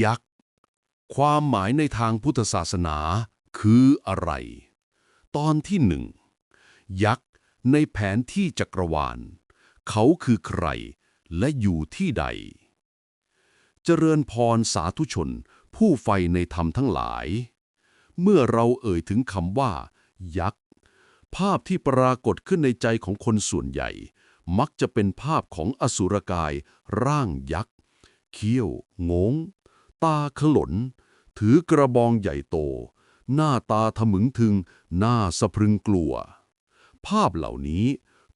ยักษ์ ความหมายในทางพุทธศาสนาคืออะไร ตอนที่หนึ่งยักษ์ในแผนที่จักรวาล เขาคือใครและอยู่ที่ใด เจริญพรสาธุชนผู้ใฝ่ในธรรมทั้งหลาย เมื่อเราเอ่ยถึงคำว่า ยักษ์ ภาพที่ปรากฏขึ้นในใจของคนส่วนใหญ่ มักจะเป็นภาพของอสุรกาย ร่างยักษ์ เขี้ยว งง ตาขลน ถือกระบองใหญ่โต หน้าตาทะมึงถึง หน้าสะพรึงกลัว ภาพเหล่านี้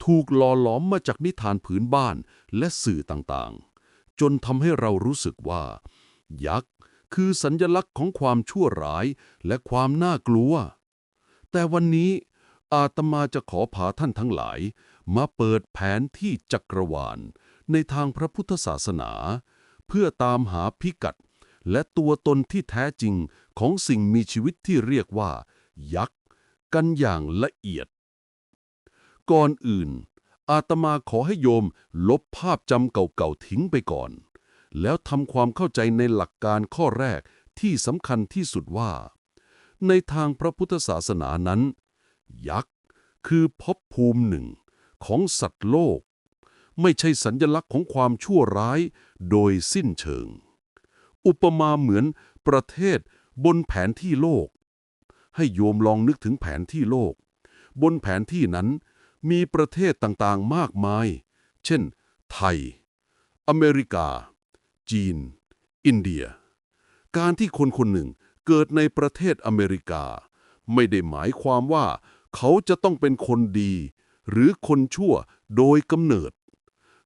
ถูกหล่อหลอมมาจากนิทานผืนบ้านและสื่อต่างๆ จนทำให้เรารู้สึกว่า ยักษ์คือสัญญลักษณ์ของความชั่วร้ายและความน่ากลัว แต่วันนี้อาตมาจะขอพาท่านทั้งหลาย มาเปิดแผนที่จักรวาล ในทางพระพุทธศาสนา เพื่อตามหาพิกัด และตัวตนที่แท้จริงของสิ่งมีชีวิตที่เรียกว่า ยักษ์ กันอย่างละเอียด ก่อนอื่น อาตมาขอให้โยมลบภาพจำเก่าๆทิ้งไปก่อน แล้วทำความเข้าใจในหลักการข้อแรกที่สำคัญที่สุดว่า ในทางพระพุทธศาสนานั้น ยักษ์ คือภพภูมิหนึ่งของสัตว์โลก ไม่ใช่สัญญลักษณ์ของความชั่วร้ายโดยสิ้นเชิง อุปมาเหมือนประเทศบนแผนที่โลก ให้โยมลองนึกถึงแผนที่โลก บนแผนที่นั้นมีประเทศต่างๆมากมาย เช่น ไทย อเมริกา จีน อินเดีย การที่คนคนหนึ่งเกิดในประเทศอเมริกา ไม่ได้หมายความว่าเขาจะต้องเป็นคนดี หรือคนชั่วโดยกำเนิด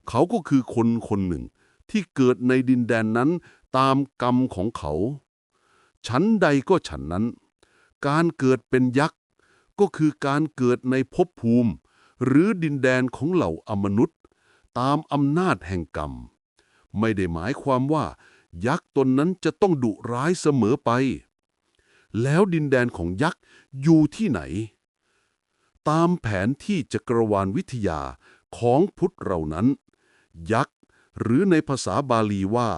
เขาก็คือคนคนหนึ่งที่เกิดในดินแดนนั้น ตามกรรมของเขา ฉันใดก็ฉันนั้น การเกิดเป็นยักษ์ ก็คือการเกิดในภพภูมิ หรือดินแดนของเหล่าอมนุษย์ ตามอำนาจแห่งกรรม ไม่ได้หมายความว่า ยักษ์ตนนั้นจะต้องดุร้ายเสมอไป แล้วดินแดนของยักษ์อยู่ที่ไหน ตามแผนที่จักรวาลวิทยาของพุทธเรานั้น ยักษ์ หรือในภาษาบาลีว่า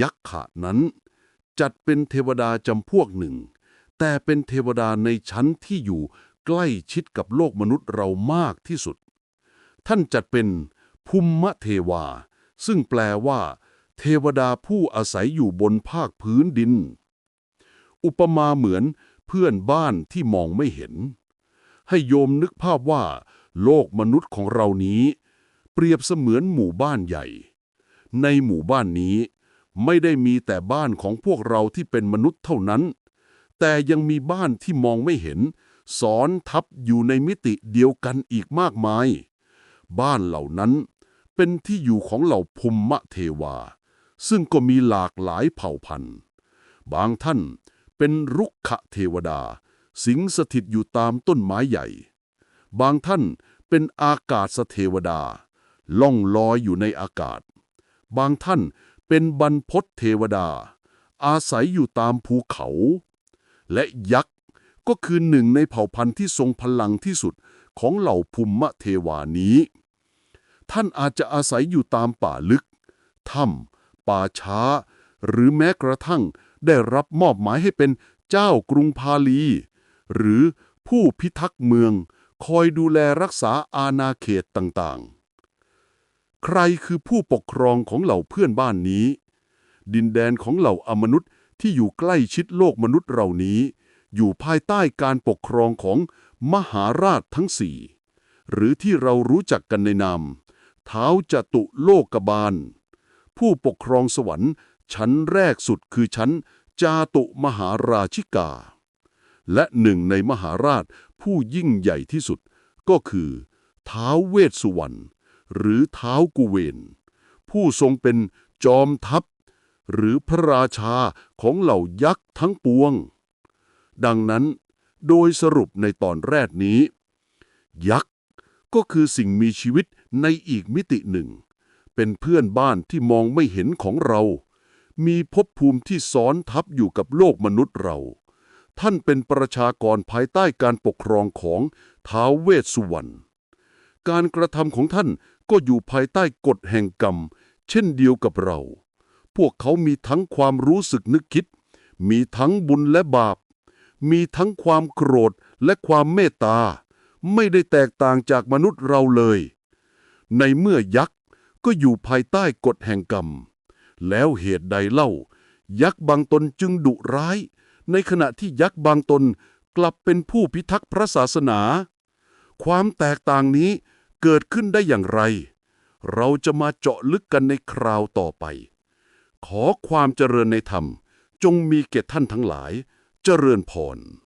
ยักษ์ขะนั้น จัดเป็นเทวดาจำพวกหนึ่ง แต่เป็นเทวดาในชั้นที่อยู่ใกล้ชิดกับโลกมนุษย์เรามากที่สุด ท่านจัดเป็นภูมิเทวา ซึ่งแปลว่า เทวดาผู้อาศัยอยู่บนภาคพื้นดิน อุปมาเหมือนเพื่อนบ้านที่มองไม่เห็น ให้โยมนึกภาพว่า โลกมนุษย์ของเรานี้ เปรียบเสมือนหมู่บ้านใหญ่ ในหมู่บ้านนี้ ไม่ได้มีแต่บ้านของพวกเราที่เป็นมนุษย์เท่านั้น แต่ยังมีบ้านที่มองไม่เห็นซ้อนทับอยู่ในมิติเดียวกันอีกมากมาย บ้านเหล่านั้นเป็นที่อยู่ของเหล่าภูมิเทวา ซึ่งก็มีหลากหลายเผ่าพันธุ์ บางท่านเป็นรุกขเทวดา สิงสถิตอยู่ตามต้นไม้ใหญ่ บางท่านเป็นอากาศเทวดา ล่องลอยอยู่ในอากาศ บางท่านเป็นบรรพตเทวดา อาศัยอยู่ตามภูเขา และยักษ์ก็คือหนึ่งในเผ่าพันธุ์ที่ทรงพลังที่สุดของเหล่าภูมิเทวานี้ ท่านอาจจะอาศัยอยู่ตามป่าลึก ถ้ำป่าช้า หรือแม้กระทั่งได้รับมอบหมายให้เป็นเจ้ากรุงพาลี หรือผู้พิทักษ์เมือง คอยดูแลรักษาอาณาเขตต่างๆ ใครคือผู้ปกครองของเหล่าเพื่อนบ้านนี้ ดินแดนของเหล่าอมนุษย์ที่อยู่ใกล้ชิดโลกมนุษย์เหล่านี้ อยู่ภายใต้การปกครองของมหาราชทั้งสี่หรือที่เรารู้จักกันในนามเท้าจตุโลกบาล ผู้ปกครองสวรรค์ ชั้นแรกสุดคือชั้นจาตุมหาราชิกา และหนึ่งในมหาราชผู้ยิ่งใหญ่ที่สุดก็คือท้าวเวสสุวรรณ หรือเท้ากุเวน ผู้ทรงเป็นจอมทัพ หรือพระราชาของเหล่ายักษ์ทั้งปวง ดังนั้นโดยสรุปในตอนแรกนี้ ยักษ์ก็คือสิ่งมีชีวิตในอีกมิติหนึ่ง เป็นเพื่อนบ้านที่มองไม่เห็นของเรา มีภพภูมิที่ซ้อนทับอยู่กับโลกมนุษย์เรา ท่านเป็นประชากรภายใต้การปกครองของท้าวเวสสุวรรณการกระทำของท่าน ก็อยู่ภายใต้กฎแห่งกรรม เช่นเดียวกับเรา พวกเขามีทั้งความรู้สึกนึกคิด มีทั้งบุญและบาป มีทั้งความโกรธและความเมตตา ไม่ได้แตกต่างจากมนุษย์เราเลย ในเมื่อยักษ์ก็อยู่ภายใต้กฎแห่งกรรม แล้วเหตุใดเล่า ยักษ์บางตนจึงดุร้าย ในขณะที่ยักษ์บางตนกลับเป็นผู้พิทักษ์พระศาสนา ความแตกต่างนี้ เกิดขึ้นได้อย่างไร เราจะมาเจาะลึกกันในคราวต่อไป ขอความเจริญในธรรม จงมีเก่ท่านทั้งหลาย เจริญพร